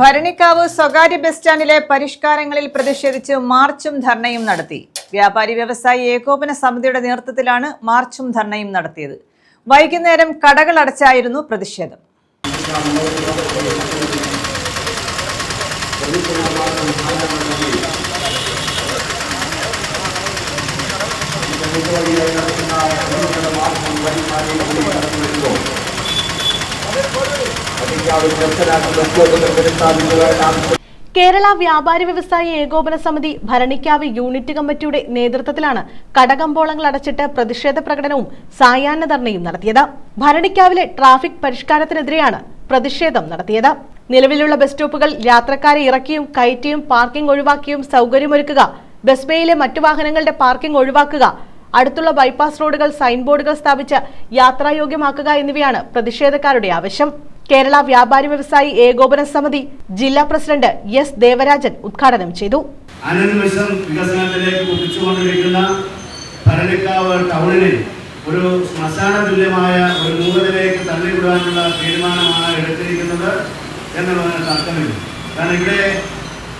ഭരണിക്കാവ് സ്വകാര്യ ബസ് സ്റ്റാൻഡിലെ പരിഷ്കാരങ്ങളിൽ പ്രതിഷേധിച്ച് മാർച്ചും ധർണയും നടത്തി. വ്യാപാരി വ്യവസായി ഏകോപന സമിതിയുടെ നേതൃത്വത്തിലാണ് മാർച്ചും ധർണയും നടത്തിയത്. വൈകുന്നേരം കടകൾ അടച്ചായിരുന്നു പ്രതിഷേധം. കേരള വ്യാപാരി വ്യവസായി ഏകോപന സമിതി ഭരണിക്കാവ് യൂണിറ്റ് കമ്മിറ്റിയുടെ നേതൃത്വത്തിലാണ് കടകമ്പോളങ്ങൾ അടച്ചിട്ട് പ്രതിഷേധ പ്രകടനവും സായാഹ്ന ധർണയും നടത്തിയത്. ഭരണിക്കാവിലെ ട്രാഫിക് പരിഷ്കാരത്തിനെതിരെയാണ് പ്രതിഷേധം നടത്തിയത്. നിലവിലുള്ള ബസ് സ്റ്റോപ്പുകൾ യാത്രക്കാരെ ഇറക്കിയും കയറ്റിയും പാർക്കിംഗ് ഒഴിവാക്കിയും സൗകര്യമൊരുക്കുക ബസ് ബേയിലെ മറ്റു വാഹനങ്ങളുടെ പാർക്കിംഗ് ഒഴിവാക്കുക അടുത്തുള്ള ബൈപ്പാസ് റോഡുകൾ സൈൻ ബോർഡുകൾ സ്ഥാപിച്ച് യാത്രായോഗ്യമാക്കുക എന്നിവയാണ് പ്രതിഷേധക്കാരുടെ ആവശ്യം. കേരള വ്യാപാരി വ്യവസായി ഏകോപന സമിതി ജില്ലാ പ്രസിഡന്റ് എസ് ദേവരാജൻ ഉദ്ഘാടനം ചെയ്തു. അനന്വേഷം വികസനത്തിലേക്ക് കുതിച്ചുകൊണ്ടിരിക്കുന്ന ഭരണിക്കാവ് ടൗണിനെ ഒരു ശ്മശാന തുല്യമായ ഒരു മൂലത്തിലേക്ക് തള്ളിവിടാനുള്ള തീരുമാനമാണ് എടുത്തിരിക്കുന്നത് എന്നുള്ളതിന് തർക്കമില്ല. കാരണം ഇവിടെ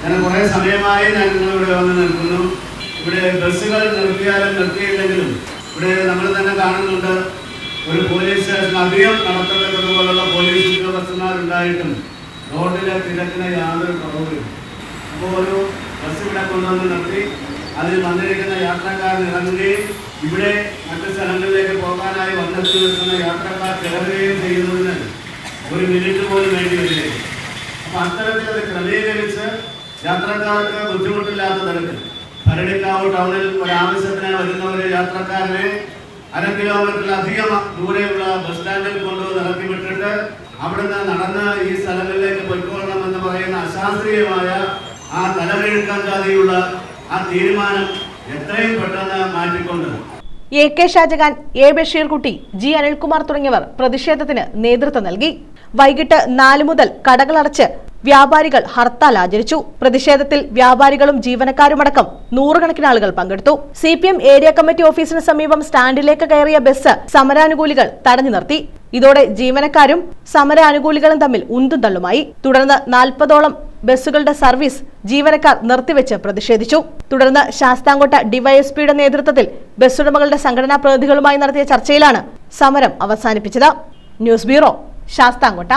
ഞാൻ കുറേ സമയമായി ഞാൻ നിങ്ങളിവിടെ വന്ന് നിൽക്കുന്നു. ഇവിടെ ബസ്സുകൾ നിർത്തിയാലും നിർത്തിയില്ലെങ്കിലും ഇവിടെ നമ്മൾ തന്നെ കാണുന്നുണ്ട്. ഒരു പോലീസ് സ്റ്റേഷൻ അധികം ഉദ്യോഗസ്ഥന്മാരുണ്ടായിട്ടും റോഡിലെ തിരക്കിന് യാതൊരു കുറവുമില്ല. അപ്പോൾ ഒരു ബസ് ഇവിടെ കൊണ്ടുവന്ന് നിർത്തി അതിൽ വന്നിരിക്കുന്ന യാത്രക്കാർ ഇറങ്ങുകയും ഇവിടെ മറ്റു സ്ഥലങ്ങളിലേക്ക് പോകാനായി വന്നെത്തി നിൽക്കുന്ന യാത്രക്കാർ കിടക്കുകയും ചെയ്യുന്നതിന് ഒരു മിനിറ്റ് പോലും വേണ്ടി വരില്ലേ. അപ്പൊ അത്തരത്തിൽ അത് ക്രമീകരിച്ച് യാത്രക്കാർക്ക് ബുദ്ധിമുട്ടില്ലാത്ത തരത്തിൽ ഭരണിക്കാവ് ടൗണിൽ ഒരു ആവശ്യത്തിന് വരുന്ന ഒരു യാത്രക്കാരനെ അര കിലോമീറ്ററിലധികം ദൂരെയുള്ള ബസ് സ്റ്റാൻഡിൽ കൊണ്ടുവന്ന് ഇറക്കി വിട്ടിട്ട് അവിടുന്ന് നടന്ന് ഈ സ്ഥലങ്ങളിലേക്ക് പറയുന്ന അശാസ്ത്രീയമായ ആ തലകിഴക്കാൻ ജാതിയുള്ള ആ തീരുമാനം എത്രയും പെട്ടെന്ന് മാറ്റിക്കൊണ്ട്. A K Shajahan A Basheerkutty G Anilkumar തുടങ്ങിയവർ പ്രതിഷേധത്തിന് നേതൃത്വം നൽകി. വൈകിട്ട് നാലു മുതൽ കടകളടച്ച് വ്യാപാരികൾ ഹർത്താൽ ആചരിച്ചു. പ്രതിഷേധത്തിൽ വ്യാപാരികളും ജീവനക്കാരുമടക്കം നൂറുകണക്കിന് ആളുകൾ പങ്കെടുത്തു. C P M area committee ഓഫീസിന് സമീപം സ്റ്റാൻഡിലേക്ക് കയറിയ ബസ് സമരാനുകൂലികൾ തടഞ്ഞു നിർത്തി. ഇതോടെ ജീവനക്കാരും സമരാനുകൂലികളും തമ്മിൽ ഉന്തും തള്ളുമായി. തുടർന്ന് നാൽപ്പതോളം ബസ്സുകളുടെ സർവീസ് ജീവനക്കാർ നിർത്തിവെച്ച് പ്രതിഷേധിച്ചു. തുടർന്ന് ശാസ്താംകോട്ട ഡിവൈഎസ്പിയുടെ നേതൃത്വത്തിൽ ബസ്സുടമകളുടെ സംഘടനാ പ്രതിനിധികളുമായി നടത്തിയ ചർച്ചയിലാണ് സമരം അവസാനിപ്പിച്ചത്. News bureau Sasthamkotta.